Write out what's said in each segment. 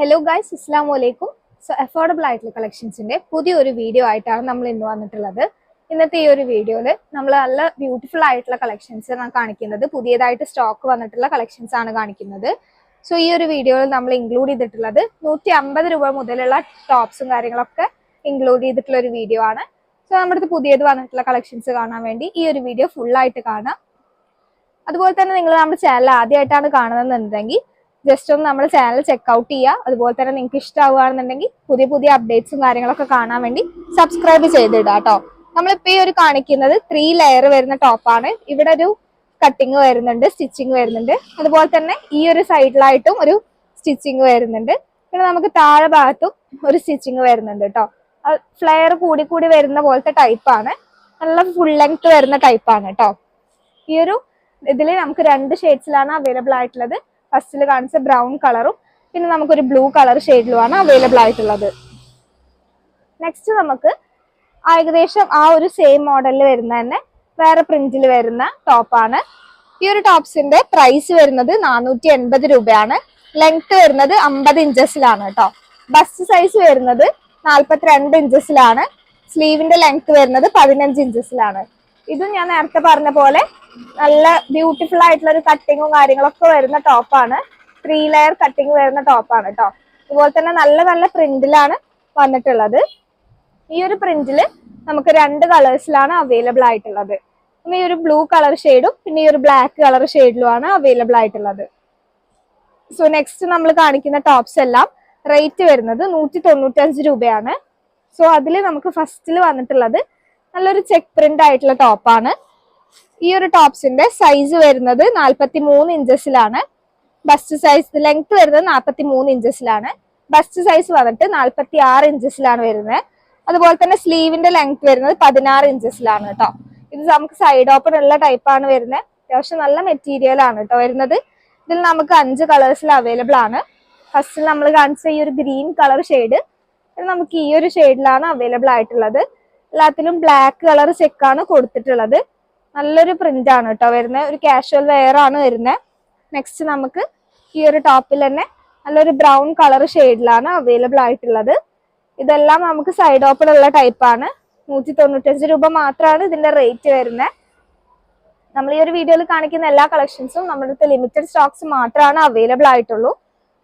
Hello guys ഇസ്ലാം വലൈക്കും so affordable ആയിട്ടുള്ള കളക്ഷൻസിന്റെ പുതിയൊരു വീഡിയോ ആയിട്ടാണ് നമ്മൾ ഇന്ന് വന്നിട്ടുള്ളത്. ഇന്നത്തെ ഈ ഒരു വീഡിയോയിൽ നമ്മൾ നല്ല ബ്യൂട്ടിഫുൾ ആയിട്ടുള്ള കളക്ഷൻസ് കാണിക്കുന്നത്. പുതിയതായിട്ട് സ്റ്റോക്ക് വന്നിട്ടുള്ള കളക്ഷൻസ് ആണ് കാണിക്കുന്നത്. സോ ഈ ഒരു വീഡിയോയിൽ നമ്മൾ ഇൻക്ലൂഡ് ചെയ്തിട്ടുള്ളത് നൂറ്റി അമ്പത് രൂപ മുതലുള്ള ടോപ്സും കാര്യങ്ങളൊക്കെ ഇൻക്ലൂഡ് ചെയ്തിട്ടുള്ള ഒരു വീഡിയോ ആണ്. സോ നമ്മുടെ പുതിയത് വന്നിട്ടുള്ള കളക്ഷൻസ് കാണാൻ വേണ്ടി ഈ ഒരു വീഡിയോ ഫുൾ ആയിട്ട് കാണാം. അതുപോലെ തന്നെ നിങ്ങൾ നമ്മുടെ ചാനൽ ആദ്യമായിട്ടാണ് കാണുന്നതെന്നുണ്ടെങ്കിൽ ജസ്റ്റ് ഒന്ന് നമ്മുടെ ചാനൽ ചെക്ക്ഔട്ട് ചെയ്യുക അതുപോലെ തന്നെ നിങ്ങൾക്ക് ഇഷ്ടമാവുകയാണെന്നുണ്ടെങ്കിൽ പുതിയ പുതിയ അപ്ഡേറ്റ്സും കാര്യങ്ങളൊക്കെ കാണാൻ വേണ്ടി സബ്സ്ക്രൈബ് ചെയ്തിടുക കേട്ടോ നമ്മളിപ്പോൾ ഈ ഒരു കാണിക്കുന്നത് ത്രീ ലെയർ വരുന്ന ടോപ്പാണ് ഇവിടെ ഒരു കട്ടിങ് വരുന്നുണ്ട് സ്റ്റിച്ചിങ് വരുന്നുണ്ട്. അതുപോലെ തന്നെ ഈ ഒരു സൈഡിലായിട്ടും ഒരു സ്റ്റിച്ചിങ് വരുന്നുണ്ട്. പിന്നെ നമുക്ക് താഴെ ഭാഗത്തും ഒരു സ്റ്റിച്ചിങ് വരുന്നുണ്ട് കേട്ടോ ഫ്ലെയർ കൂടി കൂടി വരുന്ന പോലത്തെ ടൈപ്പാണ് നല്ല ഫുൾ ലെങ്ത് വരുന്ന ടൈപ്പാണ് കേട്ടോ ഈ ഒരു ഇതിൽ നമുക്ക് രണ്ട് ഷെയ്ഡ്സിലാണ് അവൈലബിൾ ആയിട്ടുള്ളത്. ഫസ്റ്റിൽ കാണിച്ച ബ്രൗൺ കളറും പിന്നെ നമുക്കൊരു ബ്ലൂ കളർ ഷെയ്ഡിലുമാണ് അവൈലബിൾ ആയിട്ടുള്ളത്. നെക്സ്റ്റ് നമുക്ക് ഏകദേശം ആ ഒരു സെയിം മോഡലിൽ വരുന്ന തന്നെ വേറെ പ്രിന്റിൽ വരുന്ന ടോപ്പാണ് ഈ ഒരു ടോപ്സിന്റെ പ്രൈസ് വരുന്നത് നാനൂറ്റി എൺപത് രൂപയാണ്. ലെങ്ത് വരുന്നത് അമ്പത് ഇഞ്ചസിലാണ് കേട്ടോ ബസ്റ്റ് സൈസ് വരുന്നത് നാൽപ്പത്തിരണ്ട് ഇഞ്ചസിലാണ് സ്ലീവിന്റെ ലെങ്ത് വരുന്നത് പതിനഞ്ച് ഇഞ്ചസിലാണ് ഇത് ഞാൻ നേരത്തെ പറഞ്ഞ പോലെ നല്ല ബ്യൂട്ടിഫുൾ ആയിട്ടുള്ള ഒരു കട്ടിങ്ങും കാര്യങ്ങളൊക്കെ വരുന്ന ടോപ്പാണ് ത്രീ ലെയർ കട്ടിങ് വരുന്ന ടോപ്പാണ് കേട്ടോ അതുപോലെ തന്നെ നല്ല നല്ല പ്രിന്റിലാണ് വന്നിട്ടുള്ളത്. ഈ ഒരു പ്രിന്റിൽ നമുക്ക് രണ്ട് കളേഴ്സിലാണ് അവൈലബിൾ ആയിട്ടുള്ളത്. ഈ ഒരു ബ്ലൂ കളർ ഷെയ്ഡും പിന്നെ ഈ ഒരു ബ്ലാക്ക് കളർ ഷെയ്ഡിലുമാണ് അവൈലബിൾ ആയിട്ടുള്ളത്. സോ നെക്സ്റ്റ് നമ്മൾ കാണിക്കുന്ന ടോപ്സ് എല്ലാം റേറ്റ് വരുന്നത് നൂറ്റി തൊണ്ണൂറ്റഞ്ച് രൂപയാണ്. സോ അതിൽ നമുക്ക് ഫസ്റ്റിൽ വന്നിട്ടുള്ളത് നല്ലൊരു ചെക്ക് പ്രിന്റ് ആയിട്ടുള്ള ടോപ്പാണ് ഈ ഒരു ടോപ്സിന്റെ സൈസ് വരുന്നത് നാൽപ്പത്തി മൂന്ന് ഇഞ്ചസിലാണ് ബസ്റ്റ് സൈസ് ലെങ്ത് വരുന്നത് നാൽപ്പത്തി മൂന്ന് ഇഞ്ചസിലാണ് ബസ്റ്റ് സൈസ് വന്നിട്ട് നാൽപ്പത്തി ആറ് ഇഞ്ചസിലാണ് വരുന്നത്. അതുപോലെ തന്നെ സ്ലീവിന്റെ ലെങ്ത് വരുന്നത് പതിനാറ് ഇഞ്ചസിലാണ് കേട്ടോ. ഇത് നമുക്ക് സൈഡ് ഓപ്പൺ ഉള്ള ടൈപ്പാണ് വരുന്നത്. അത്യാവശ്യം നല്ല മെറ്റീരിയൽ ആണ് കേട്ടോ വരുന്നത്. ഇതിൽ നമുക്ക് അഞ്ച് കളേഴ്സിൽ അവൈലബിൾ ആണ്. ഫസ്റ്റിൽ നമ്മൾ കാണിച്ച ഈ ഒരു ഗ്രീൻ കളർ ഷെയ്ഡ് നമുക്ക് ഈ ഒരു ഷെയ്ഡിലാണ് അവൈലബിൾ ആയിട്ടുള്ളത്. എല്ലാത്തിലും ബ്ലാക്ക് കളർ ചെക്കാണ് കൊടുത്തിട്ടുള്ളത്. നല്ലൊരു പ്രിന്റ് ആണ് കേട്ടോ വരുന്നത് ഒരു കാഷ്വൽ വെയർ ആണ് വരുന്നത് നെക്സ്റ്റ് നമുക്ക് ഈ ഒരു ടോപ്പിൽ തന്നെ നല്ലൊരു ബ്രൗൺ കളർ ഷെയ്ഡിലാണ് അവൈലബിൾ ആയിട്ടുള്ളത്. ഇതെല്ലാം നമുക്ക് സൈഡ് ഓപ്പൺ ഉള്ള ടൈപ്പാണ് നൂറ്റി തൊണ്ണൂറ്റഞ്ച് രൂപ മാത്രമാണ് ഇതിന്റെ റേറ്റ് വരുന്നത് നമ്മൾ ഈ ഒരു വീഡിയോയിൽ കാണിക്കുന്ന എല്ലാ കളക്ഷൻസും നമ്മുടെ അടുത്ത് ലിമിറ്റഡ് സ്റ്റോക്സ് മാത്രമാണ് അവൈലബിൾ ആയിട്ടുള്ളൂ.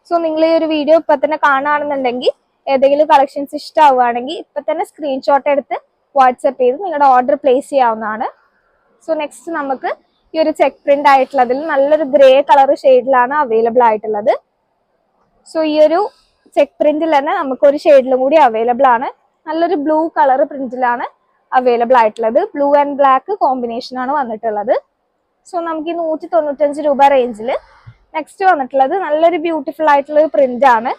സോ നിങ്ങൾ ഈ ഒരു വീഡിയോ ഇപ്പൊ തന്നെ കാണുകയാണെന്നുണ്ടെങ്കിൽ ഏതെങ്കിലും കളക്ഷൻസ് ഇഷ്ടമാവുകയാണെങ്കിൽ ഇപ്പൊ തന്നെ സ്ക്രീൻഷോട്ട് എടുത്ത് വാട്സപ്പ് ചെയ്ത് നിങ്ങളുടെ ഓർഡർ പ്ലേസ് ചെയ്യാവുന്നതാണ്. സോ നെക്സ്റ്റ് നമുക്ക് ഈ ഒരു ചെക്ക് പ്രിന്റ് ആയിട്ടുള്ളതിൽ നല്ലൊരു ഗ്രേ കളർ ഷെയ്ഡിലാണ് അവൈലബിൾ ആയിട്ടുള്ളത്. സോ ഈ ഒരു ചെക്ക് പ്രിന്റിൽ തന്നെ നമുക്ക് ഒരു ഷെയ്ഡിലും കൂടി അവൈലബിൾ ആണ്. നല്ലൊരു ബ്ലൂ കളർ പ്രിന്റിലാണ് അവൈലബിൾ ആയിട്ടുള്ളത്. ബ്ലൂ ആൻഡ് ബ്ലാക്ക് കോമ്പിനേഷൻ ആണ് വന്നിട്ടുള്ളത്. സോ നമുക്ക് ഈ നൂറ്റി തൊണ്ണൂറ്റഞ്ച് രൂപ റേഞ്ചിൽ നെക്സ്റ്റ് വന്നിട്ടുള്ളത് നല്ലൊരു ബ്യൂട്ടിഫുൾ ആയിട്ടുള്ള ഒരു പ്രിന്റ് ആണ്.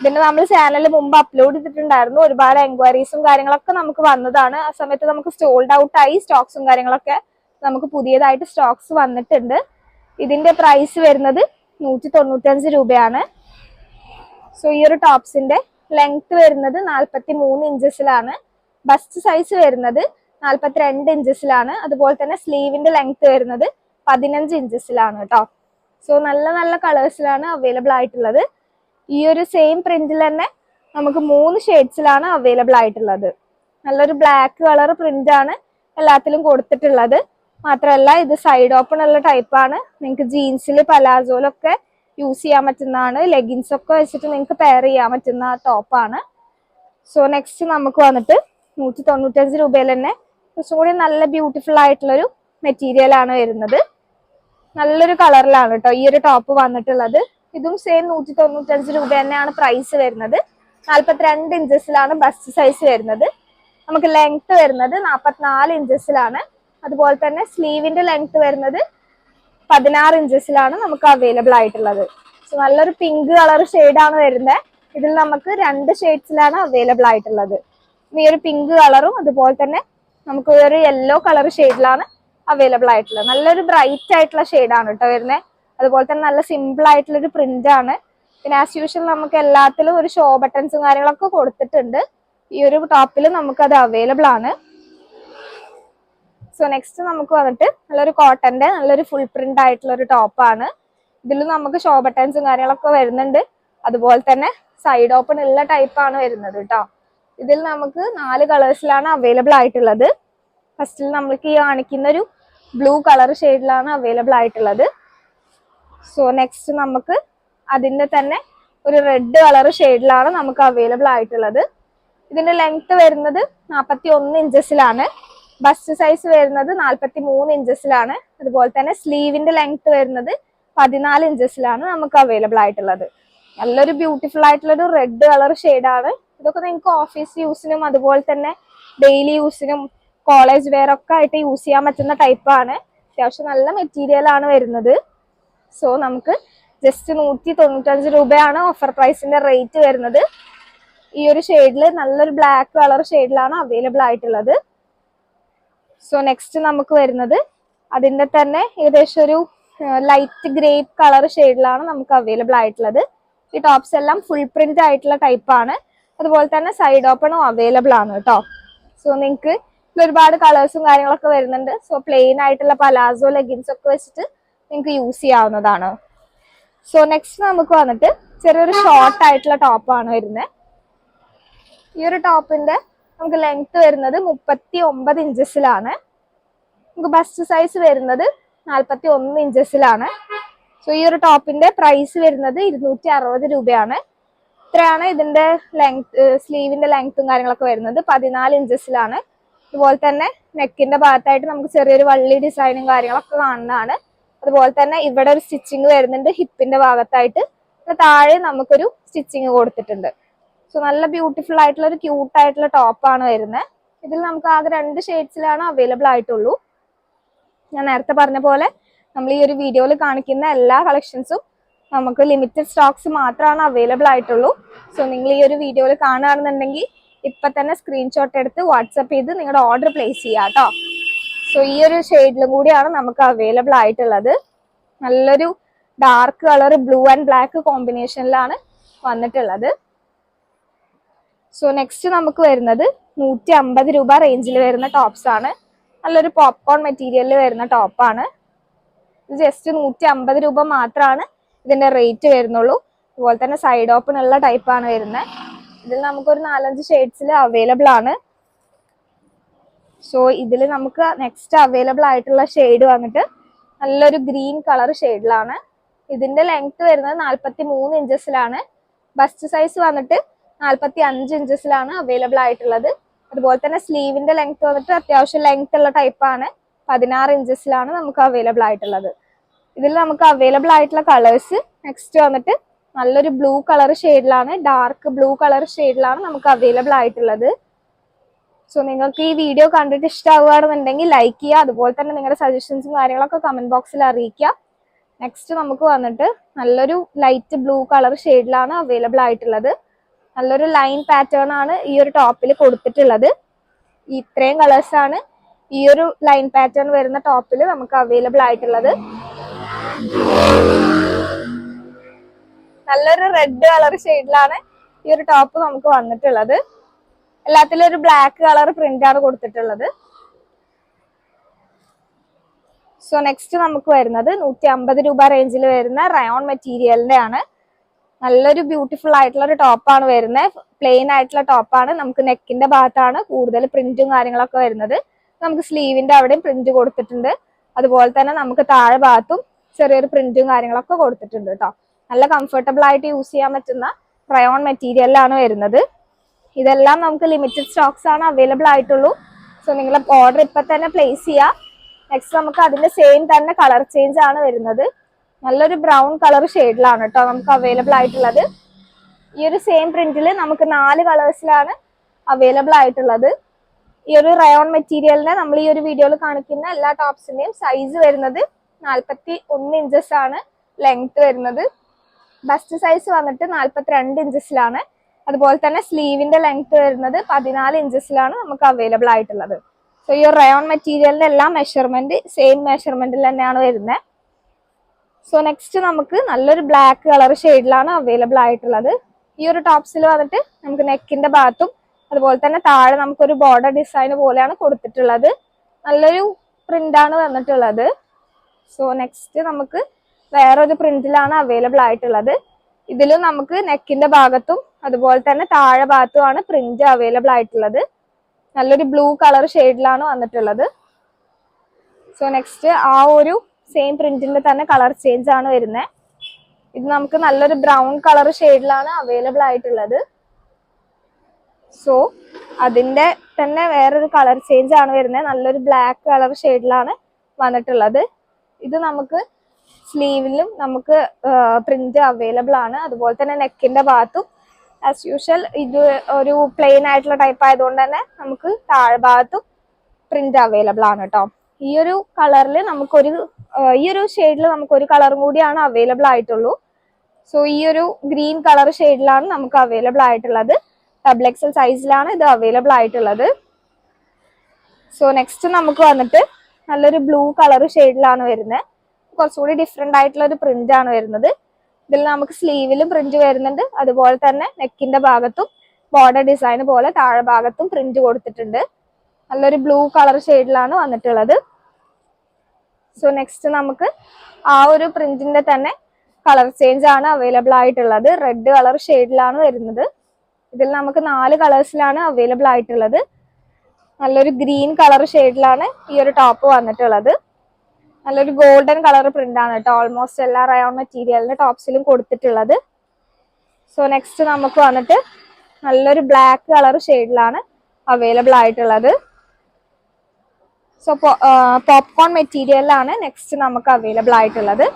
ഇതിന്റെ നമ്മൾ ചാനലിൽ മുമ്പ് അപ്ലോഡ് ചെയ്തിട്ടുണ്ടായിരുന്നു. ഒരുപാട് എൻക്വയറീസും കാര്യങ്ങളൊക്കെ നമുക്ക് വന്നതാണ്. ആ സമയത്ത് നമുക്ക് സോൾഡ് ഔട്ട് ആയി സ്റ്റോക്സും കാര്യങ്ങളൊക്കെ നമുക്ക് പുതിയതായിട്ട് സ്റ്റോക്സ് വന്നിട്ടുണ്ട്. ഇതിന്റെ പ്രൈസ് വരുന്നത് നൂറ്റി തൊണ്ണൂറ്റഞ്ച് രൂപയാണ്. സോ ഈ ഒരു ടോപ്സിന്റെ ലെങ്ത് വരുന്നത് നാൽപ്പത്തി മൂന്ന് ഇഞ്ചസിലാണ് ബസ്റ്റ് സൈസ് വരുന്നത് നാൽപ്പത്തിരണ്ട് ഇഞ്ചസിലാണ് അതുപോലെ തന്നെ സ്ലീവിന്റെ ലെങ്ത് വരുന്നത് പതിനഞ്ച് ഇഞ്ചസിലാണ് കേട്ടോ. സോ നല്ല നല്ല കളേഴ്സിലാണ് അവൈലബിൾ ആയിട്ടുള്ളത്. ഈ ഒരു സെയിം പ്രിന്റിൽ തന്നെ നമുക്ക് മൂന്ന് ഷെയ്ഡ്സിലാണ് അവൈലബിൾ ആയിട്ടുള്ളത്. നല്ലൊരു ബ്ലാക്ക് കളർ പ്രിന്റ് ആണ് എല്ലാത്തിലും കൊടുത്തിട്ടുള്ളത്. മാത്രമല്ല ഇത് സൈഡ് ഓപ്പൺ ഉള്ള ടൈപ്പാണ് നിങ്ങൾക്ക് ജീൻസിൽ പലാസോലൊക്കെ യൂസ് ചെയ്യാൻ പറ്റുന്നതാണ്. ലെഗിൻസ് ഒക്കെ വെച്ചിട്ട് നിങ്ങൾക്ക് പെയർ ചെയ്യാൻ പറ്റുന്ന ടോപ്പാണ് സോ നെക്സ്റ്റ് നമുക്ക് വന്നിട്ട് നൂറ്റി തൊണ്ണൂറ്റഞ്ച് രൂപയിൽ തന്നെ കുറച്ചും കൂടി നല്ല ബ്യൂട്ടിഫുൾ ആയിട്ടുള്ളൊരു മെറ്റീരിയൽ ആണ് വരുന്നത്. നല്ലൊരു കളറിലാണ് കേട്ടോ ഈ ഒരു ടോപ്പ് വന്നിട്ടുള്ളത്. ഇതും സെയിം നൂറ്റി തൊണ്ണൂറ്റഞ്ച് രൂപ തന്നെയാണ് പ്രൈസ് വരുന്നത്. നാൽപ്പത്തിരണ്ട് ഇഞ്ചസിലാണ് ബസ്റ്റ് സൈസ് വരുന്നത്. നമുക്ക് ലെങ്ത് വരുന്നത് നാൽപ്പത്തിനാല് ഇഞ്ചസിലാണ് അതുപോലെ തന്നെ സ്ലീവിന്റെ ലെങ്ത് വരുന്നത് പതിനാറ് ഇഞ്ചസിലാണ് നമുക്ക് അവൈലബിൾ ആയിട്ടുള്ളത്. സോ നല്ലൊരു പിങ്ക് കളർ ആണ് വരുന്നത്. ഇതിൽ നമുക്ക് രണ്ട് ഷെയ്ഡ്സിലാണ് അവൈലബിൾ ആയിട്ടുള്ളത്. ഈ ഒരു പിങ്ക് കളറും അതുപോലെ തന്നെ നമുക്ക് ഒരു യെല്ലോ കളർ ഷെയ്ഡിലാണ് അവൈലബിൾ ആയിട്ടുള്ളത്. നല്ലൊരു ബ്രൈറ്റ് ആയിട്ടുള്ള ഷെയ്ഡാണ് കേട്ടോ വരുന്നത്. അതുപോലെ തന്നെ നല്ല സിമ്പിൾ ആയിട്ടുള്ളൊരു പ്രിന്റ് ആണ്. പിന്നെ ആസ് യൂഷ്വൽ നമുക്ക് എല്ലാത്തിലും ഒരു ഷോ ബട്ടൺസും കാര്യങ്ങളൊക്കെ കൊടുത്തിട്ടുണ്ട്. ഈ ഒരു ടോപ്പിൽ നമുക്കത് അവൈലബിൾ ആണ്. സോ നെക്സ്റ്റ് നമുക്ക് വന്നിട്ട് നല്ലൊരു കോട്ടന്റെ നല്ലൊരു ഫുൾ പ്രിന്റ് ആയിട്ടുള്ള ഒരു ടോപ്പാണ് ഇതിൽ നമുക്ക് ഷോ ബട്ടൺസും കാര്യങ്ങളൊക്കെ വരുന്നുണ്ട്. അതുപോലെ തന്നെ സൈഡ് ഓപ്പൺ ഉള്ള ടൈപ്പാണ് വരുന്നത് കേട്ടോ ഇതിൽ നമുക്ക് നാല് കളേഴ്സിലാണ് അവൈലബിൾ ആയിട്ടുള്ളത്. ഫസ്റ്റിൽ നമുക്ക് ഈ കാണിക്കുന്ന ഒരു ബ്ലൂ കളർ ഷെയ്ഡിലാണ് അവൈലബിൾ ആയിട്ടുള്ളത്. സോ നെക്സ്റ്റ് നമുക്ക് അതിന്റെ തന്നെ ഒരു റെഡ് കളർ ഷെയ്ഡിലാണ് നമുക്ക് അവൈലബിൾ ആയിട്ടുള്ളത്. ഇതിന്റെ ലെങ്ത് വരുന്നത് നാൽപ്പത്തി ഒന്ന് ഇഞ്ചസിലാണ് ബസ്റ്റ് സൈസ് വരുന്നത് നാൽപ്പത്തി മൂന്ന് ഇഞ്ചസിലാണ് അതുപോലെ തന്നെ സ്ലീവിന്റെ ലെങ്ത് വരുന്നത് പതിനാല് ഇഞ്ചസിലാണ് നമുക്ക് അവൈലബിൾ ആയിട്ടുള്ളത്. നല്ലൊരു ബ്യൂട്ടിഫുൾ ആയിട്ടുള്ള ഒരു റെഡ് കളർ ഷെയ്ഡാണ് ഇതൊക്കെ നിങ്ങൾക്ക് ഓഫീസ് യൂസിനും അതുപോലെ തന്നെ ഡെയിലി യൂസിനും കോളേജ് വെയർ ഒക്കെ ആയിട്ട് യൂസ് ചെയ്യാൻ പറ്റുന്ന ടൈപ്പാണ് അത്യാവശ്യം നല്ല മെറ്റീരിയൽ ആണ് വരുന്നത്. സോ നമുക്ക് ജസ്റ്റ് നൂറ്റി തൊണ്ണൂറ്റഞ്ച് രൂപയാണ് ഓഫർ പ്രൈസിന്റെ റേറ്റ് വരുന്നത്. ഈ ഒരു ഷെയ്ഡിൽ നല്ലൊരു ബ്ലാക്ക് കളർ ഷെയ്ഡിലാണ് അവൈലബിൾ ആയിട്ടുള്ളത്. സോ നെക്സ്റ്റ് നമുക്ക് വരുന്നത് അതിന്റെ തന്നെ ഏകദേശം ഒരു ലൈറ്റ് ഗ്രേപ്പ് കളർ ഷെയ്ഡിലാണ് നമുക്ക് അവൈലബിൾ ആയിട്ടുള്ളത്. ഈ ടോപ്സ് എല്ലാം ഫുൾ പ്രിന്റ് ആയിട്ടുള്ള ടൈപ്പാണ് അതുപോലെ തന്നെ സൈഡ് ഓപ്പണും അവൈലബിൾ ആണ് കേട്ടോ. സോ നിങ്ങൾക്ക് ഒരുപാട് കളേഴ്സും കാര്യങ്ങളൊക്കെ വരുന്നുണ്ട്. സോ പ്ലെയിൻ ആയിട്ടുള്ള പലാസോ ലെഗിൻസ് ഒക്കെ വെച്ചിട്ട് നിങ്ങൾക്ക് യൂസ് ചെയ്യാവുന്നതാണ്. സോ നെക്സ്റ്റ് നമുക്ക് വന്നിട്ട് ചെറിയൊരു ഷോർട്ട് ആയിട്ടുള്ള ടോപ്പാണ് വരുന്നത്. ഈ ഒരു ടോപ്പിന്റെ നമുക്ക് ലെങ്ത് വരുന്നത് മുപ്പത്തി ഒമ്പത് ഇഞ്ചസിലാണ് നമുക്ക് ബസ്റ്റ് സൈസ് വരുന്നത് നാൽപ്പത്തി ഒന്ന് ഇഞ്ചസിലാണ് സോ ഈ ഒരു ടോപ്പിന്റെ പ്രൈസ് വരുന്നത് ഇരുന്നൂറ്റി അറുപത് രൂപയാണ്. ഇത്രയാണ് ഇതിന്റെ ലെങ്ത് സ്ലീവിന്റെ ലെങ്ത്തും കാര്യങ്ങളൊക്കെ വരുന്നത്. പതിനാല് ഇഞ്ചസിലാണ് അതുപോലെ തന്നെ നെക്കിന്റെ ഭാഗത്തായിട്ട് നമുക്ക് ചെറിയൊരു വള്ളി ഡിസൈനും കാര്യങ്ങളൊക്കെ കാണുന്നതാണ്. അതുപോലെ തന്നെ ഇവിടെ ഒരു സ്റ്റിച്ചിങ് വരുന്നുണ്ട് ഹിപ്പിന്റെ ഭാഗത്തായിട്ട്. താഴെ നമുക്കൊരു സ്റ്റിച്ചിങ് കൊടുത്തിട്ടുണ്ട്. സോ നല്ല ബ്യൂട്ടിഫുൾ ആയിട്ടുള്ള ഒരു ക്യൂട്ട് ആയിട്ടുള്ള ടോപ്പാണ് വരുന്നത് ഇതിൽ നമുക്ക് ആകെ രണ്ട് ഷെയ്ഡ്സിലാണ് അവൈലബിൾ ആയിട്ടുള്ളൂ. ഞാൻ നേരത്തെ പറഞ്ഞ പോലെ നമ്മൾ ഈ ഒരു വീഡിയോയിൽ കാണിക്കുന്ന എല്ലാ കളക്ഷൻസും നമുക്ക് ലിമിറ്റഡ് സ്റ്റോക്സ് മാത്രമാണ് അവൈലബിൾ ആയിട്ടുള്ളൂ. സോ നിങ്ങൾ ഈ ഒരു വീഡിയോയിൽ കാണുകയാണെന്നുണ്ടെങ്കിൽ ഇപ്പൊ തന്നെ സ്ക്രീൻഷോട്ട് എടുത്ത് വാട്സപ്പ് ചെയ്ത് നിങ്ങളുടെ ഓർഡർ പ്ലേസ് ചെയ്യാം കേട്ടോ സോ ഈ ഒരു ഷെയ്ഡിലും കൂടിയാണ് നമുക്ക് അവൈലബിൾ ആയിട്ടുള്ളത്. നല്ലൊരു dark colour blue and black കോമ്പിനേഷനിലാണ് വന്നിട്ടുള്ളത്. സോ നെക്സ്റ്റ് നമുക്ക് വരുന്നത് നൂറ്റി അമ്പത് രൂപ റേഞ്ചിൽ വരുന്ന ടോപ്സ് ആണ്. നല്ലൊരു പോപ്കോൺ മെറ്റീരിയലിൽ വരുന്ന ടോപ്പാണ് ഇത് ജസ്റ്റ് നൂറ്റി അമ്പത് രൂപ മാത്രമാണ് ഇതിന്റെ റേറ്റ് വരുന്നുള്ളൂ. അതുപോലെ തന്നെ സൈഡ് ഓപ്പൺ ഉള്ള ടൈപ്പാണ് വരുന്നത്. ഇതിൽ നമുക്കൊരു നാലഞ്ച് ഷെയ്ഡ്സിൽ അവൈലബിൾ ആണ്. സോ ഇതിൽ നമുക്ക് നെക്സ്റ്റ് അവൈലബിൾ ആയിട്ടുള്ള ഷെയ്ഡ് വന്നിട്ട് നല്ലൊരു ഗ്രീൻ കളർ ഷെയ്ഡിലാണ് ഇതിന്റെ ലെങ്ത് വരുന്നത് നാൽപ്പത്തി മൂന്ന് ഇഞ്ചസിലാണ് ബസ്റ്റ് സൈസ് വന്നിട്ട് നാൽപ്പത്തി അഞ്ച് ഇഞ്ചസിലാണ് അവൈലബിൾ ആയിട്ടുള്ളത്. അതുപോലെ തന്നെ സ്ലീവിന്റെ ലെങ്ത് വന്നിട്ട് അത്യാവശ്യം ലെങ്ത് ഉള്ള ടൈപ്പാണ് പതിനാറ് ഇഞ്ചസിലാണ് നമുക്ക് അവൈലബിൾ ആയിട്ടുള്ളത്. ഇതിൽ നമുക്ക് അവൈലബിൾ ആയിട്ടുള്ള കളേഴ്സ് നെക്സ്റ്റ് വന്നിട്ട് നല്ലൊരു ബ്ലൂ കളർ ഷെയ്ഡിലാണ് ഡാർക്ക് ബ്ലൂ കളർ ഷെയ്ഡിലാണ് നമുക്ക് അവൈലബിൾ ആയിട്ടുള്ളത്. സോ നിങ്ങൾക്ക് ഈ വീഡിയോ കണ്ടിട്ട് ഇഷ്ടമാവുകയാണെന്നുണ്ടെങ്കിൽ ലൈക്ക് ചെയ്യുക. അതുപോലെ തന്നെ നിങ്ങളുടെ സജഷൻസും കാര്യങ്ങളൊക്കെ കമന്റ് ബോക്സിൽ അറിയിക്കുക. നെക്സ്റ്റ് നമുക്ക് വന്നിട്ട് നല്ലൊരു ലൈറ്റ് ബ്ലൂ കളർ ഷെയ്ഡിലാണ് അവൈലബിൾ ആയിട്ടുള്ളത്. നല്ലൊരു ലൈൻ പാറ്റേൺ ആണ് ഈ ഒരു ടോപ്പിൽ കൊടുത്തിട്ടുള്ളത്. ഇത്രയും കളേഴ്സ് ആണ് ഈ ഒരു ലൈൻ പാറ്റേൺ വരുന്ന ടോപ്പിൽ നമുക്ക് അവൈലബിൾ ആയിട്ടുള്ളത്. നല്ലൊരു റെഡ് കളർ ഷെയ്ഡിലാണ് ഈ ഒരു ടോപ്പ് നമുക്ക് വന്നിട്ടുള്ളത്. എല്ലാത്തിലും ഒരു ബ്ലാക്ക് കളർ പ്രിന്റ് ആണ് കൊടുത്തിട്ടുള്ളത്. സോ നെക്സ്റ്റ് നമുക്ക് വരുന്നത് നൂറ്റി അമ്പത് രൂപ റേഞ്ചിൽ വരുന്ന റയോൺ മെറ്റീരിയലിന്റെ ആണ്. നല്ലൊരു ബ്യൂട്ടിഫുൾ ആയിട്ടുള്ള ഒരു ടോപ്പാണ് വരുന്നത് പ്ലെയിൻ ആയിട്ടുള്ള ടോപ്പാണ് നമുക്ക് നെക്കിന്റെ ഭാഗത്താണ് കൂടുതൽ പ്രിന്റും കാര്യങ്ങളൊക്കെ വരുന്നത്. നമുക്ക് സ്ലീവിന്റെ അവിടെയും പ്രിന്റ് കൊടുത്തിട്ടുണ്ട്. അതുപോലെ തന്നെ നമുക്ക് താഴെ ഭാഗത്തും ചെറിയൊരു പ്രിന്റും കാര്യങ്ങളൊക്കെ കൊടുത്തിട്ടുണ്ട് കേട്ടോ നല്ല കംഫർട്ടബിൾ ആയിട്ട് യൂസ് ചെയ്യാൻ പറ്റുന്ന റയോൺ മെറ്റീരിയലിലാണ് വരുന്നത്. ഇതെല്ലാം നമുക്ക് ലിമിറ്റഡ് സ്റ്റോക്സ് ആണ് അവൈലബിൾ ആയിട്ടുള്ളൂ. സോ നിങ്ങൾ ഓർഡർ ഇപ്പൊ തന്നെ പ്ലേസ് ചെയ്യുക നെക്സ്റ്റ് നമുക്ക് അതിന്റെ സെയിം തന്നെ കളർ ചേഞ്ച് ആണ് വരുന്നത്. നല്ലൊരു ബ്രൗൺ കളർ ഷെയ്ഡിലാണ് കേട്ടോ നമുക്ക് അവൈലബിൾ ആയിട്ടുള്ളത്. ഈ ഒരു സെയിം പ്രിന്റിൽ നമുക്ക് നാല് കളേഴ്സിലാണ് അവൈലബിൾ ആയിട്ടുള്ളത്. ഈ ഒരു റയോൺ മെറ്റീരിയലിന് നമ്മൾ ഈ ഒരു വീഡിയോയിൽ കാണിക്കുന്ന എല്ലാ ടോപ്സിന്റെയും സൈസ് വരുന്നത് നാൽപ്പത്തി ഒന്ന് ഇഞ്ചസ് ആണ് ലെങ്ത് വരുന്നത്. ബസ്റ്റ് സൈസ് വന്നിട്ട് നാൽപ്പത്തി രണ്ട് ഇഞ്ചസിലാണ് അതുപോലെ തന്നെ സ്ലീവിന്റെ ലെങ്ത് വരുന്നത് പതിനാല് ഇഞ്ചസിലാണ് നമുക്ക് അവൈലബിൾ ആയിട്ടുള്ളത്. സോ ഈ റയോൺ മെറ്റീരിയലിന്റെ എല്ലാ മെഷർമെന്റ് സെയിം മെഷർമെന്റിൽ തന്നെയാണ് വരുന്നത്. സോ നെക്സ്റ്റ് നമുക്ക് നല്ലൊരു ബ്ലാക്ക് കളർ ഷെയ്ഡിലാണ് അവൈലബിൾ ആയിട്ടുള്ളത്. ഈ ഒരു ടോപ്സിൽ വന്നിട്ട് നമുക്ക് നെക്കിന്റെ ഭാഗത്തും അതുപോലെ തന്നെ താഴെ നമുക്കൊരു ബോർഡർ ഡിസൈൻ പോലെയാണ് കൊടുത്തിട്ടുള്ളത്. നല്ലൊരു പ്രിന്റ് ആണ് വന്നിട്ടുള്ളത്. സോ നെക്സ്റ്റ് നമുക്ക് വേറൊരു പ്രിന്റിലാണ് അവൈലബിൾ ആയിട്ടുള്ളത്. ഇതിലും നമുക്ക് നെക്കിന്റെ ഭാഗത്തും അതുപോലെ തന്നെ താഴെ ഭാഗത്തുമാണ് പ്രിന്റ് അവൈലബിൾ ആയിട്ടുള്ളത്. നല്ലൊരു ബ്ലൂ കളർ ഷെയ്ഡിലാണ് വന്നിട്ടുള്ളത്. സോ നെക്സ്റ്റ് ആ ഒരു സെയിം പ്രിന്റിന്റെ തന്നെ കളർ ചേഞ്ച് ആണ് വരുന്നത് ഇത് നമുക്ക് നല്ലൊരു ബ്രൗൺ കളർ ഷെയ്ഡിലാണ് അവൈലബിൾ ആയിട്ടുള്ളത്. സോ അതിന്റെ തന്നെ വേറൊരു കളർ ചേഞ്ച് ആണ് വരുന്നത് നല്ലൊരു ബ്ലാക്ക് കളർ ഷെയ്ഡിലാണ് വന്നിട്ടുള്ളത്. ഇത് നമുക്ക് സ്ലീവിലും നമുക്ക് പ്രിന്റ് അവൈലബിൾ ആണ്. അതുപോലെ തന്നെ നെക്കിന്റെ ഭാഗത്തും ആസ് യൂഷ്വൽ ഇത് ഒരു പ്ലെയിൻ ആയിട്ടുള്ള ടൈപ്പ് ആയതുകൊണ്ട് തന്നെ നമുക്ക് താഴ്ഭാഗത്തും പ്രിന്റ് അവൈലബിൾ ആണ് കേട്ടോ ഈ ഒരു കളറിൽ നമുക്കൊരു ഈ ഒരു ഷെയ്ഡിൽ നമുക്ക് ഒരു കളറും കൂടിയാണ് അവൈലബിൾ ആയിട്ടുള്ളൂ. സോ ഈ ഒരു ഗ്രീൻ കളർ ഷെയ്ഡിലാണ് നമുക്ക് അവൈലബിൾ ആയിട്ടുള്ളത്. ഡബിൾ എക്സൽ സൈസിലാണ് ഇത് അവൈലബിൾ ആയിട്ടുള്ളത്. സോ നെക്സ്റ്റ് നമുക്ക് വന്നിട്ട് നല്ലൊരു ബ്ലൂ കളർ ഷെയ്ഡിലാണ് വരുന്നത്. കുറച്ചുകൂടി ഡിഫറെന്റ് ആയിട്ടുള്ള ഒരു പ്രിന്റ് ആണ് വരുന്നത്. ഇതിൽ നമുക്ക് സ്ലീവിലും പ്രിന്റ് വരുന്നുണ്ട്. അതുപോലെ തന്നെ നെക്കിന്റെ ഭാഗത്തും ബോർഡർ ഡിസൈൻ പോലെ താഴെ ഭാഗത്തും പ്രിന്റ് കൊടുത്തിട്ടുണ്ട്. നല്ലൊരു ബ്ലൂ കളർ ഷെയ്ഡിലാണ് വന്നിട്ടുള്ളത്. സോ നെക്സ്റ്റ് നമുക്ക് ആ ഒരു പ്രിന്റിന്റെ തന്നെ കളർ ചേഞ്ച് ആണ് അവൈലബിൾ ആയിട്ടുള്ളത്. റെഡ് കളർ ഷെയ്ഡിലാണ് വരുന്നത്. ഇതിൽ നമുക്ക് നാല് കളേഴ്സിലാണ് അവൈലബിൾ ആയിട്ടുള്ളത്. നല്ലൊരു ഗ്രീൻ കളർ ഷെയ്ഡിലാണ് ഈ ഒരു ടോപ്പ് വന്നിട്ടുള്ളത്. നല്ലൊരു ഗോൾഡൻ കളർ പ്രിന്റ് ആണ് കേട്ടോ. ഓൾമോസ്റ്റ് എല്ലാ റയോൺ മെറ്റീരിയലിന്റെ ടോപ്സിലും കൊടുത്തിട്ടുള്ളത്. സോ നെക്സ്റ്റ് നമുക്ക് വന്നിട്ട് നല്ലൊരു ബ്ലാക്ക് കളർ ഷെയ്ഡിലാണ് അവൈലബിൾ ആയിട്ടുള്ളത്. സോ പോപ്കോൺ മെറ്റീരിയലിലാണ് നെക്സ്റ്റ് നമുക്ക് അവൈലബിൾ ആയിട്ടുള്ളത്.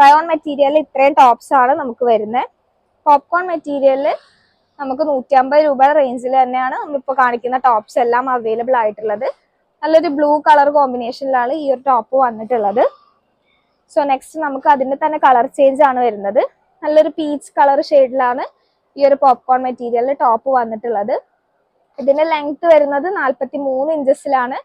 റയോൺ മെറ്റീരിയലിൽ ഇത്രയും ടോപ്സ് ആണ് നമുക്ക് വരുന്നത് പോപ്കോൺ മെറ്റീരിയലിൽ നമുക്ക് നൂറ്റി അമ്പത് രൂപ റേഞ്ചിൽ തന്നെയാണ് നമ്മളിപ്പോൾ കാണിക്കുന്ന ടോപ്സ് എല്ലാം അവൈലബിൾ ആയിട്ടുള്ളത്. നല്ലൊരു ബ്ലൂ കളർ കോമ്പിനേഷനിലാണ് ഈ ഒരു ടോപ്പ് വന്നിട്ടുള്ളത്. സോ നെക്സ്റ്റ് നമുക്ക് അതിന്റെ തന്നെ കളർ ചേഞ്ച് ആണ് വരുന്നത്. നല്ലൊരു പീച്ച് കളർ ഷെയ്ഡിലാണ് ഈ ഒരു പോപ്കോൺ മെറ്റീരിയലിൽ ടോപ്പ് വന്നിട്ടുള്ളത്. ഇതിന്റെ ലെങ്ത് വരുന്നത് നാൽപ്പത്തി മൂന്ന് ഇഞ്ചസിലാണ്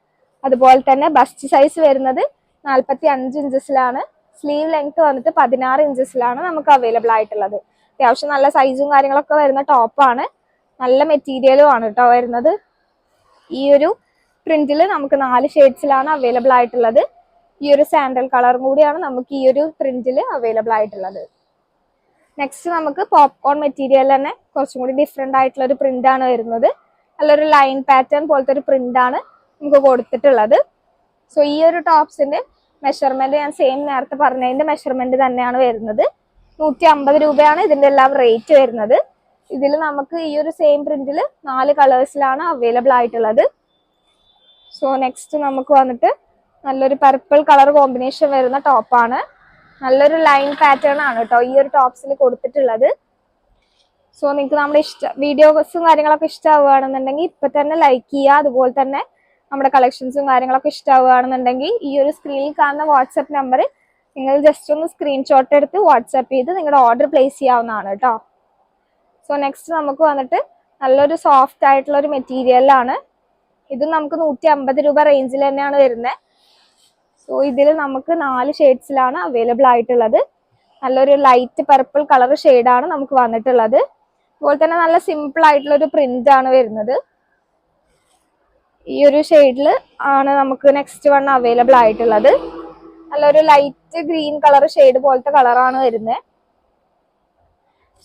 അതുപോലെ തന്നെ ബസ്റ്റ് സൈസ് വരുന്നത് നാൽപ്പത്തി അഞ്ച് ഇഞ്ചസിലാണ് സ്ലീവ് ലെങ്ത് വന്നിട്ട് പതിനാറ് ഇഞ്ചസിലാണ് നമുക്ക് അവൈലബിൾ ആയിട്ടുള്ളത്. അത്യാവശ്യം നല്ല സൈസും കാര്യങ്ങളൊക്കെ വരുന്ന ടോപ്പാണ് നല്ല മെറ്റീരിയലും ആണ് കേട്ടോ വരുന്നത്. ഈ ഒരു പ്രിന്റിൽ നമുക്ക് നാല് ഷെയ്ഡ്സിലാണ് അവൈലബിൾ ആയിട്ടുള്ളത്. ഈ ഒരു സാൻഡൽ കളറും കൂടിയാണ് നമുക്ക് ഈ ഒരു പ്രിന്റിൽ അവൈലബിൾ ആയിട്ടുള്ളത്. നെക്സ്റ്റ് നമുക്ക് പോപ്കോൺ മെറ്റീരിയൽ തന്നെ കുറച്ചും കൂടി ഡിഫറെന്റ് ആയിട്ടുള്ള ഒരു പ്രിന്റ് ആണ് വരുന്നത്. നല്ലൊരു ലൈൻ പാറ്റേൺ പോലത്തെ ഒരു പ്രിന്റ് ആണ് നമുക്ക് കൊടുത്തിട്ടുള്ളത്. സോ ഈ ഒരു ടോപ്സിന്റെ മെഷർമെന്റ് ഞാൻ സെയിം നേരത്തെ പറഞ്ഞതിന്റെ മെഷർമെന്റ് തന്നെയാണ് വരുന്നത്. നൂറ്റി അമ്പത് രൂപയാണ് ഇതിന്റെ എല്ലാം റേറ്റ് വരുന്നത്. ഇതിൽ നമുക്ക് ഈ ഒരു സെയിം പ്രിന്റിൽ നാല് കളേഴ്സിലാണ് അവൈലബിൾ ആയിട്ടുള്ളത്. സോ നെക്സ്റ്റ് നമുക്ക് വന്നിട്ട് നല്ലൊരു പർപ്പിൾ കളർ കോമ്പിനേഷൻ വരുന്ന ടോപ്പാണ് നല്ലൊരു ലൈൻ പാറ്റേൺ ആണ് കേട്ടോ ഈ ഒരു ടോപ്സിൽ കൊടുത്തിട്ടുള്ളത്. സോ നിങ്ങൾക്ക് നമ്മുടെ ഇഷ്ട വീഡിയോസും കാര്യങ്ങളൊക്കെ ഇഷ്ടമാവുകയാണെന്നുണ്ടെങ്കിൽ ഇപ്പൊ തന്നെ ലൈക്ക് ചെയ്യുക. അതുപോലെ തന്നെ നമ്മുടെ കളക്ഷൻസും കാര്യങ്ങളൊക്കെ ഇഷ്ടമാവുകയാണെന്നുണ്ടെങ്കിൽ ഈ ഒരു സ്ക്രീനിൽ കാണുന്ന വാട്സപ്പ് നമ്പർ നിങ്ങൾ ജസ്റ്റ് ഒന്ന് സ്ക്രീൻഷോട്ട് എടുത്ത് വാട്സപ്പ് ചെയ്ത് നിങ്ങളുടെ ഓർഡർ പ്ലേസ് ചെയ്യാവുന്നതാണ് കേട്ടോ സോ നെക്സ്റ്റ് നമുക്ക് വന്നിട്ട് നല്ലൊരു സോഫ്റ്റ് ആയിട്ടുള്ള ഒരു മെറ്റീരിയലാണ് ഇത് നമുക്ക് നൂറ്റി അമ്പത് രൂപ റേഞ്ചിൽ തന്നെയാണ് വരുന്നത്. സോ ഇതിൽ നമുക്ക് നാല് ഷെയ്ഡ്സിലാണ് അവൈലബിൾ ആയിട്ടുള്ളത്. നല്ലൊരു ലൈറ്റ് പർപ്പിൾ കളർ ഷെയ്ഡാണ് നമുക്ക് വന്നിട്ടുള്ളത്. അതുപോലെ തന്നെ നല്ല സിമ്പിൾ ആയിട്ടുള്ള ഒരു പ്രിന്റ് ആണ് വരുന്നത്. ഈ ഒരു ഷെയ്ഡിൽ ആണ് നമുക്ക് നെക്സ്റ്റ് വൺ അവൈലബിൾ ആയിട്ടുള്ളത്. നല്ലൊരു ലൈറ്റ് ഗ്രീൻ കളർ ഷെയ്ഡ് പോലത്തെ കളറാണ് വരുന്നത്.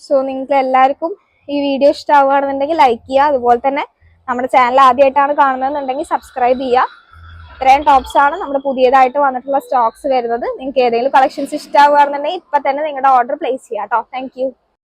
സോ നിങ്ങൾക്ക് എല്ലാവർക്കും ഈ വീഡിയോ ഇഷ്ടമാവുകയാണെന്നുണ്ടെങ്കിൽ ലൈക്ക് ചെയ്യുക. അതുപോലെ തന്നെ നമ്മുടെ ചാനൽ ആദ്യമായിട്ടാണ് കാണുന്നതെന്നുണ്ടെങ്കിൽ സബ്സ്ക്രൈബ് ചെയ്യുക. ഇത്രയും ടോപ്സ് ആണ് നമ്മുടെ പുതിയതായിട്ട് വന്നിട്ടുള്ള സ്റ്റോക്സ് വരുന്നത്. നിങ്ങൾക്ക് ഏതെങ്കിലും കളക്ഷൻസ് ഇഷ്ടമാവുകയാണെന്നുണ്ടെങ്കിൽ ഇപ്പൊ തന്നെ നിങ്ങളുടെ ഓർഡർ പ്ലേസ് ചെയ്യാം കേട്ടോ താങ്ക്